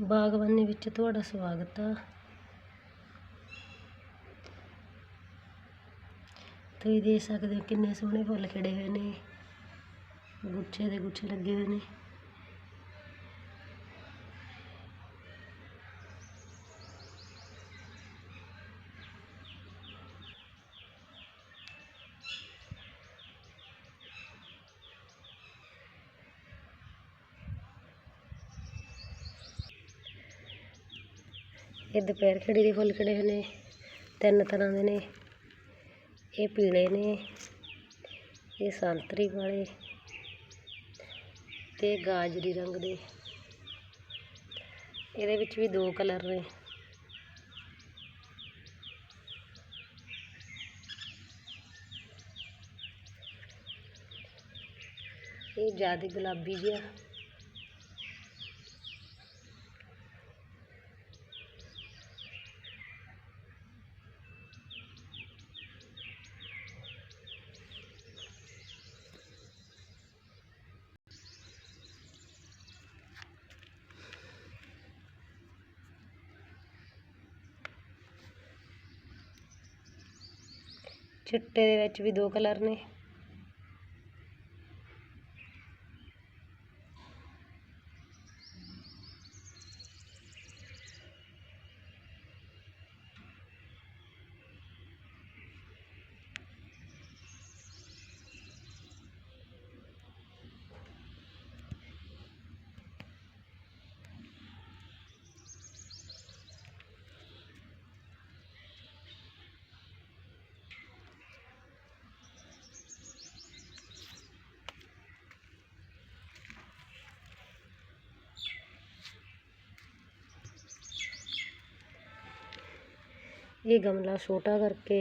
ਬਾਗਬਾਨੀ ਵਿੱਚ ਤੁਹਾਡਾ ਸਵਾਗਤ ਆ। ਤੁਸੀਂ ਦੇਖ ਸਕਦੇ ਹੋ ਕਿੰਨੇ ਸੋਹਣੇ ਫੁੱਲ ਖਿੜੇ ਹੋਏ ਨੇ। ਗੁੱਛੇ ਦੇ ਗੁੱਛੇ ਲੱਗੇ ਹੋਏ ਨੇ। ਇਹ ਦੁਪਹਿਰ ਖਿੜੀ ਦੇ ਫੁੱਲ ਖਿੜੇ ਹੋਏ ਨੇ, ਤਿੰਨ ਤਰ੍ਹਾਂ ਦੇ ਨੇ। ਇਹ ਪੀਲੇ ਨੇ, ਇਹ ਸੰਤਰੀ ਵਾਲੇ ਤੇ ਗਾਜਰੀ ਰੰਗ ਦੇ। ਇਹਦੇ ਵਿੱਚ ਵੀ ਦੋ ਕਲਰ ਨੇ। ਇਹ ਜ਼ਿਆਦਾ ਗੁਲਾਬੀ ਜਿਹਾ। ਚਿੱਟੇ ਦੇ ਵਿੱਚ ਵੀ ਦੋ ਕਲਰ ਨੇ। ਇਹ ਗਮਲਾ ਛੋਟਾ ਕਰਕੇ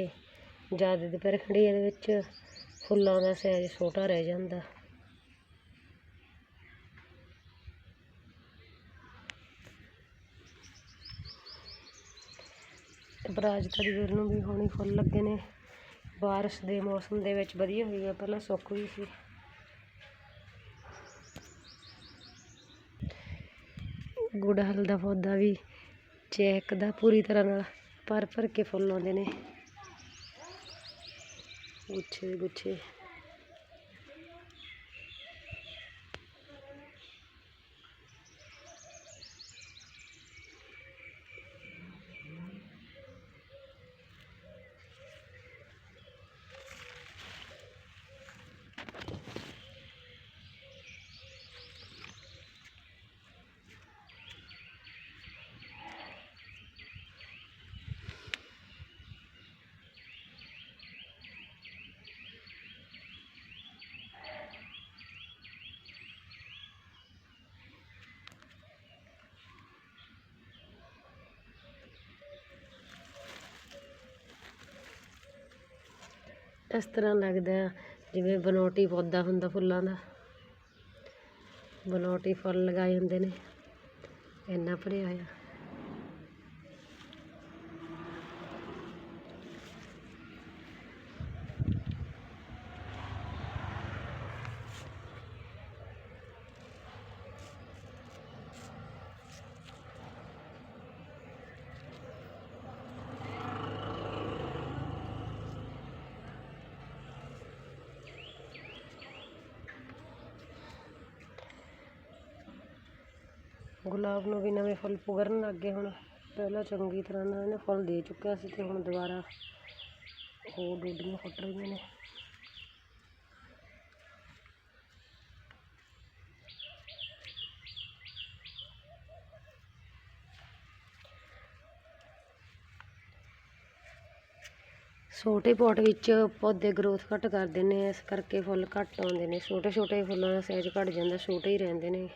ਜ਼ਿਆਦਾ ਦੁਪਹਿਰ ਖੜੀ ਇਹਦੇ ਵਿੱਚ ਫੁੱਲਾਂ ਦਾ ਸਾਈਜ਼ ਛੋਟਾ ਰਹਿ ਜਾਂਦਾ। ਬਰਾਜਕਰੀ ਵੀਰ ਨੂੰ ਵੀ ਹੁਣੀ ਫੁੱਲ ਲੱਗੇ ਨੇ। ਬਾਰਿਸ਼ ਦੇ ਮੌਸਮ ਦੇ ਵਿੱਚ ਵਧੀਆ ਹੋਈ ਆ, ਪਹਿਲਾਂ ਸੁੱਕ ਗਈ ਸੀ। ਗੁੜਹਲ ਦਾ ਪੌਦਾ ਵੀ ਚਹਿਕਦਾ ਪੂਰੀ ਤਰ੍ਹਾਂ ਨਾਲ ਭਰ ਭਰ ਕੇ ਫੁੱਲ ਆਉਂਦੇ ਨੇ। ਗੁੱਛੇ ਗੁੱਛੇ। ਇਸ ਤਰ੍ਹਾਂ ਲੱਗਦਾ ਜਿਵੇਂ ਬਨੋਟੀ ਪੌਦਾ ਹੁੰਦਾ ਫੁੱਲਾਂ ਦਾ। ਬਨੋਟੀ ਫੁੱਲ ਲਗਾਏ ਹੁੰਦੇ ਨੇ। ਇੰਨਾ ਭਰਿਆ ਹੋਇਆ। ਗੁਲਾਬ ਨੂੰ ਵੀ ਨਵੇਂ ਫੁੱਲ ਪੁਗਰਨ ਲੱਗ ਗਏ ਹੁਣ। ਪਹਿਲਾਂ ਚੰਗੀ ਤਰ੍ਹਾਂ ਨਾਲ ਇਹਨੇ ਫੁੱਲ ਦੇ ਚੁੱਕਿਆ ਸੀ ਅਤੇ ਹੁਣ ਦੁਬਾਰਾ ਹੋਰ ਡੋਡੀਆਂ ਫੁੱਟ ਰਹੀਆਂ ਨੇ। ਛੋਟੇ ਪੋਟ ਵਿੱਚ ਪੌਦੇ ਗਰੋਥ ਘੱਟ ਕਰਦੇ ਨੇ ਇਸ ਕਰਕੇ ਫੁੱਲ ਘੱਟ ਆਉਂਦੇ ਨੇ। ਛੋਟੇ ਛੋਟੇ ਫੁੱਲਾਂ ਦਾ ਸਾਈਜ਼ ਘੱਟ ਜਾਂਦਾ, ਛੋਟੇ ਹੀ ਰਹਿੰਦੇ ਨੇ।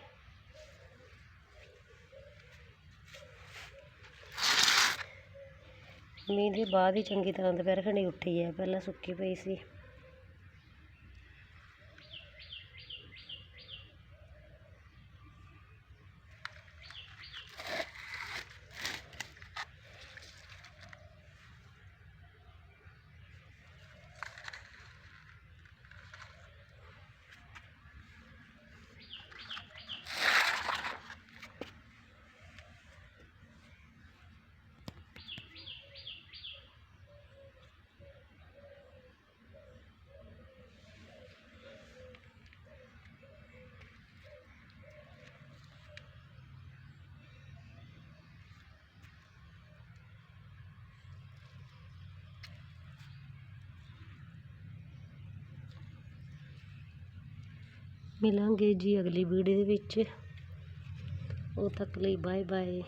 ਮੀਂਹ ਦੇ ਬਾਅਦ ਹੀ ਚੰਗੀ ਤਰ੍ਹਾਂ ਦੁਪਹਿਰ ਖਣੀ ਉੱਠੀ ਹੈ ਪਹਿਲਾਂ ਸੁੱਕੀ ਪਈ ਸੀ। ਮਿਲਾਂਗੇ ਜੀ ਅਗਲੀ ਵੀਡੀਓ ਦੇ ਵਿੱਚ। ਉਦੋਂ ਤੱਕ ਲਈ ਬਾਏ ਬਾਏ